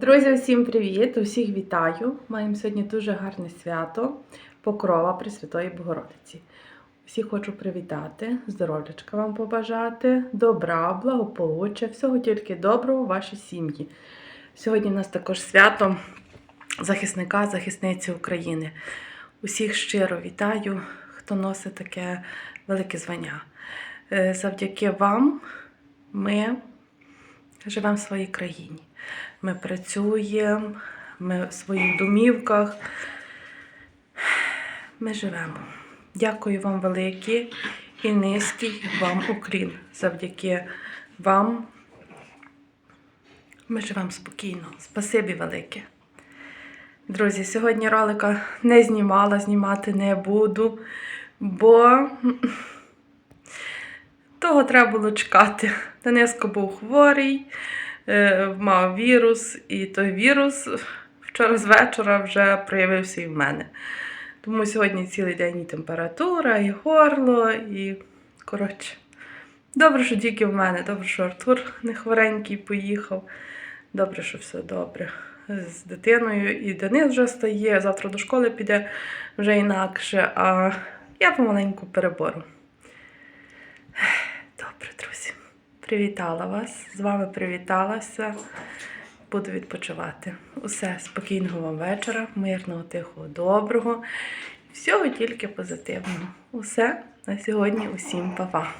Друзі, усім привіт! Усіх вітаю! Маємо сьогодні дуже гарне свято Покрова Пресвятої Богородиці. Всіх хочу привітати, здоров'ячка вам побажати, добра, благополуччя, всього тільки доброго вашій сім'ї. Сьогодні в нас також свято захисника, захисниці України. Усіх щиро вітаю, хто носить таке велике звання. Е, Завдяки вам ми живемо в своїй країні. Ми працюємо, ми в своїх домівках. Ми живемо. Дякую вам велике і низький вам уклін. Завдяки вам ми живемо спокійно. Спасибі велике. Друзі, сьогодні ролика не знімала, знімати не буду, бо того треба було чекати. Дениско був хворий, е, мав вірус, і той вірус вчора з вечора вже проявився і в мене. Тому сьогодні цілий день і температура, і горло, і коротше. Добре, що тільки в мене, добре, що Артур не хворенький поїхав. Добре, що все добре з дитиною. І Денис вже стає, завтра до школи піде вже інакше, а я помаленьку перебору. Добре, друзі. Привітала вас. З вами привіталася. Буду відпочивати. Усе спокійного вам вечора, мирного, тихого, доброго. Всього тільки позитивного. Усе на сьогодні. Усім па-па.